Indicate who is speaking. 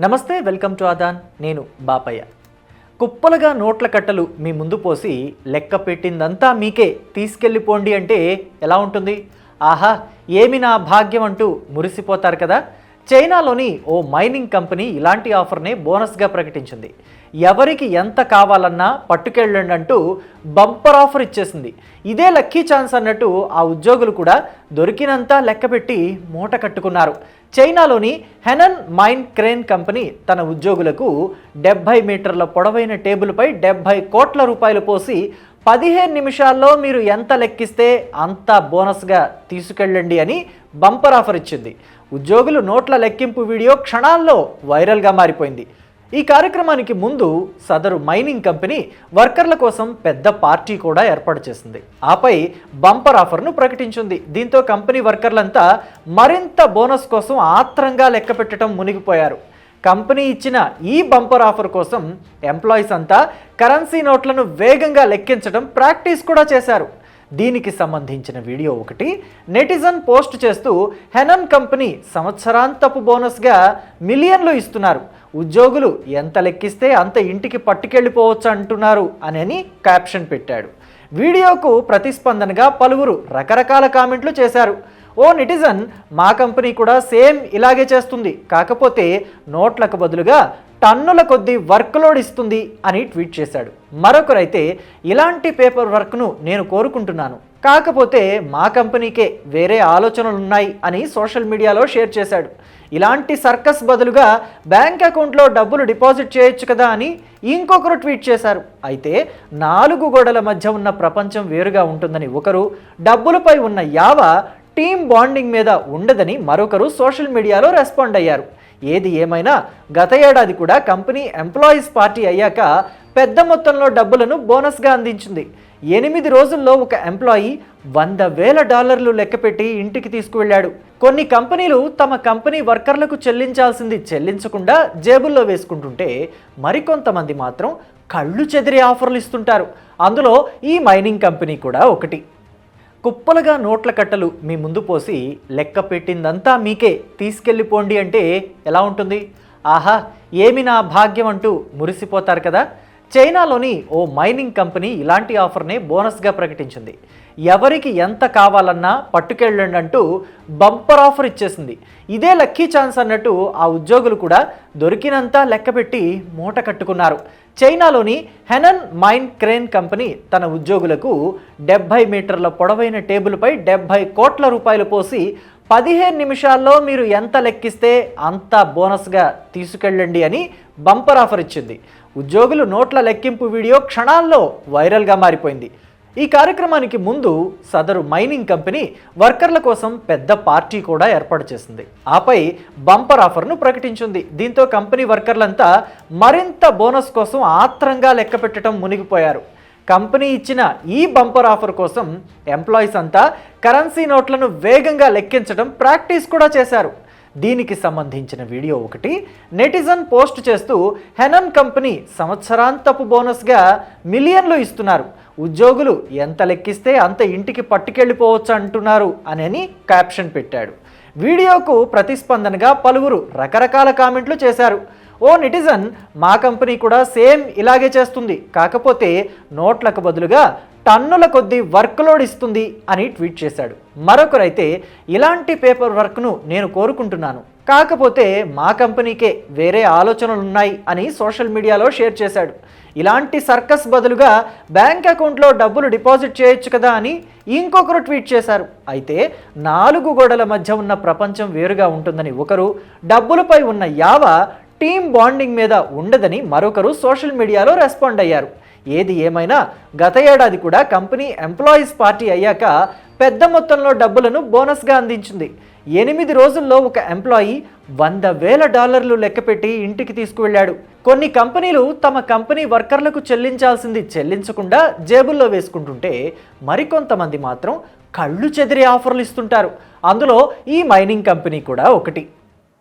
Speaker 1: నమస్తే welcome to Aadan. నేను బాపయ్య. కుప్పలుగా నోట్ల కట్టలు మీ ముందు పోసి లెక్క పెట్టిందంతా మీకే తీసుకెళ్ళిపోండి అంటే ఎలా ఉంటుంది? ఆహా ఏమి నా భాగ్యం అంటూ మురిసిపోతారు కదా? చైనాలోని ఓ మైనింగ్ కంపెనీ ఇలాంటి ఆఫర్నే బోనస్గా ప్రకటించింది. ఎవరికి ఎంత కావాలన్నా పట్టుకెళ్ళండి అంటూ బంపర్ ఆఫర్ ఇచ్చేసింది. ఇదే లక్కీ ఛాన్స్ అన్నట్టు ఆ ఉద్యోగులు కూడా దొరికినంత లెక్కపెట్టి మూట కట్టుకున్నారు. చైనాలోని హెనన్ మైన్ క్రేన్ కంపెనీ తన ఉద్యోగులకు డెబ్భై మీటర్ల పొడవైన టేబుల్పై డెబ్భై కోట్ల రూపాయలు పోసి పదిహేను నిమిషాల్లో మీరు ఎంత లెక్కిస్తే అంత బోనస్గా తీసుకెళ్ళండి అని బంపర్ ఆఫర్ ఇచ్చింది. ఉద్యోగులు నోట్ల లెక్కింపు వీడియో క్షణాల్లో వైరల్గా మారిపోయింది. ఈ కార్యక్రమానికి ముందు సదరు మైనింగ్ కంపెనీ వర్కర్ల కోసం పెద్ద పార్టీ కూడా ఏర్పాటు చేసింది. ఆపై బంపర్ ఆఫర్ను ప్రకటించింది. దీంతో కంపెనీ వర్కర్లంతా మరింత బోనస్ కోసం ఆత్రంగా లెక్క పెట్టడం మునిగిపోయారు. కంపెనీ ఇచ్చిన ఈ బంపర్ ఆఫర్ కోసం ఎంప్లాయీస్ అంతా కరెన్సీ నోట్లను వేగంగా లెక్కించడం ప్రాక్టీస్ కూడా చేశారు. దీనికి సంబంధించిన వీడియో ఒకటి నెటిజన్ పోస్ట్ చేస్తూ హెనన్ కంపెనీ సంవత్సరాంతపు బోనస్గా మిలియన్లు ఇస్తున్నారు. ఉద్యోగులు ఎంత లెక్కిస్తే అంత ఇంటికి పట్టుకెళ్ళిపోవచ్చు అంటున్నారు అని క్యాప్షన్ పెట్టాడు. వీడియోకు ప్రతిస్పందనగా పలువురు రకరకాల కామెంట్లు చేశారు. ఓ నిటిజన్ మా కంపెనీ కూడా సేమ్ ఇలాగే చేస్తుంది. కాకపోతే నోట్లకు బదులుగా టన్నుల కొద్దీ వర్క్ లోడ్ ఇస్తుంది అని ట్వీట్ చేశాడు. మరొకరైతే ఇలాంటి పేపర్ వర్క్ను నేను కోరుకుంటున్నాను. కాకపోతే మా కంపెనీకే వేరే ఆలోచనలు ఉన్నాయి అని సోషల్ మీడియాలో షేర్ చేశాడు. ఇలాంటి సర్కస్ బదులుగా బ్యాంక్ అకౌంట్లో డబ్బులు డిపాజిట్ చేయొచ్చు కదా అని ఇంకొకరు ట్వీట్ చేశారు. అయితే నాలుగు గోడల మధ్య ఉన్న ప్రపంచం వేరుగా ఉంటుందని ఒకరు డబ్బులపై ఉన్న యావ టీమ్ బాండింగ్ మీద ఉండదని మరొకరు సోషల్ మీడియాలో రెస్పాండ్ అయ్యారు. ఏది ఏమైనా గత ఏడాది కూడా కంపెనీ ఎంప్లాయీస్ పార్టీ అయ్యాక పెద్ద మొత్తంలో డబ్బులను బోనస్గా అందించింది. ఎనిమిది రోజుల్లో ఒక ఎంప్లాయీ వంద వేల డాలర్లు లెక్కపెట్టి ఇంటికి తీసుకువెళ్ళాడు. కొన్ని కంపెనీలు తమ కంపెనీ వర్కర్లకు చెల్లించాల్సింది చెల్లించకుండా జేబుల్లో వేసుకుంటుంటే మరికొంతమంది మాత్రం కళ్ళు చెదిరే ఆఫర్లు ఇస్తుంటారు. అందులో ఈ మైనింగ్ కంపెనీ కూడా ఒకటి. కుప్పలుగా నోట్ల కట్టలు మీ ముందు పోసి లెక్క పెట్టిందంతా మీకే తీసుకెళ్ళిపోండి అంటే ఎలా ఉంటుంది? ఆహా ఏమి నా భాగ్యం అంటూ మురిసిపోతారు కదా? చైనాలోని ఓ మైనింగ్ కంపెనీ ఇలాంటి ఆఫర్నే బోనస్గా ప్రకటించింది. ఎవరికి ఎంత కావాలన్నా పట్టుకెళ్ళండి అంటూ బంపర్ ఆఫర్ ఇచ్చేసింది. ఇదే లక్కీ ఛాన్స్ అన్నట్టు ఆ ఉద్యోగులు కూడా దొరికినంత లెక్కపెట్టి మూట కట్టుకున్నారు. చైనాలోని హెనన్ మైన్ క్రేన్ కంపెనీ తన ఉద్యోగులకు డెబ్భై మీటర్ల పొడవైన టేబుల్పై డెబ్భై కోట్ల రూపాయలు పోసి పదిహేను నిమిషాల్లో మీరు ఎంత లెక్కిస్తే అంత బోనస్గా తీసుకెళ్ళండి అని బంపర్ ఆఫర్ ఇచ్చింది. ఉద్యోగులు నోట్ల లెక్కింపు వీడియో క్షణాల్లో వైరల్గా మారిపోయింది. ఈ కార్యక్రమానికి ముందు సదరు మైనింగ్ కంపెనీ వర్కర్ల కోసం పెద్ద పార్టీ కూడా ఏర్పాటు చేసింది. ఆపై బంపర్ ఆఫర్ను ప్రకటించింది. దీంతో కంపెనీ వర్కర్లంతా మరింత బోనస్ కోసం ఆత్రంగా లెక్క పెట్టడం మునిగిపోయారు. కంపెనీ ఇచ్చిన ఈ బంపర్ ఆఫర్ కోసం ఎంప్లాయీస్ అంతా కరెన్సీ నోట్లను వేగంగా లెక్కించడం ప్రాక్టీస్ కూడా చేశారు. దీనికి సంబంధించిన వీడియో ఒకటి. నెటిజన్ పోస్ట్ చేస్తూ హెనన్ కంపెనీ సంవత్సరాంతపు బోనస్గా మిలియన్లు ఇస్తున్నారు. ఉద్యోగులు ఎంత లెక్కిస్తే అంత ఇంటికి పట్టుకెళ్ళిపోవచ్చు అంటున్నారు అని క్యాప్షన్ పెట్టాడు. వీడియోకు ప్రతిస్పందనగా పలువురు రకరకాల కామెంట్లు చేశారు. ఓ నెటిజన్ మా కంపెనీ కూడా సేమ్ ఇలాగే చేస్తుంది. కాకపోతే నోట్లకు బదులుగా టన్నుల కొద్దీ వర్క్ లోడ్ ఇస్తుంది అని ట్వీట్ చేశాడు. మరొకరైతే ఇలాంటి పేపర్ వర్క్ను నేను కోరుకుంటున్నాను. కాకపోతే మా కంపెనీకే వేరే ఆలోచనలు ఉన్నాయి అని సోషల్ మీడియాలో షేర్ చేశాడు. ఇలాంటి సర్కస్ బదులుగా బ్యాంక్ అకౌంట్లో డబ్బులు డిపాజిట్ చేయొచ్చు కదా అని ఇంకొకరు ట్వీట్ చేశారు. అయితే నాలుగు గోడల మధ్య ఉన్న ప్రపంచం వేరుగా ఉంటుందని ఒకరు డబ్బులపై ఉన్న యావ టీమ్ బాండింగ్ మీద ఉండదని మరొకరు సోషల్ మీడియాలో రెస్పాండ్ అయ్యారు. ఏది ఏమైనా గత ఏడాది కూడా కంపెనీ ఎంప్లాయీస్ పార్టీ అయ్యాక పెద్ద మొత్తంలో డబ్బులను బోనస్గా అందించింది. ఎనిమిది రోజుల్లో ఒక ఎంప్లాయీ వంద వేల డాలర్లు లెక్కపెట్టి ఇంటికి తీసుకువెళ్ళాడు. కొన్ని కంపెనీలు తమ కంపెనీ వర్కర్లకు చెల్లించాల్సింది చెల్లించకుండా జేబుల్లో వేసుకుంటుంటే మరికొంతమంది మాత్రం కళ్ళు చెదిరే ఆఫర్లు ఇస్తుంటారు. అందులో ఈ మైనింగ్ కంపెనీ కూడా ఒకటి.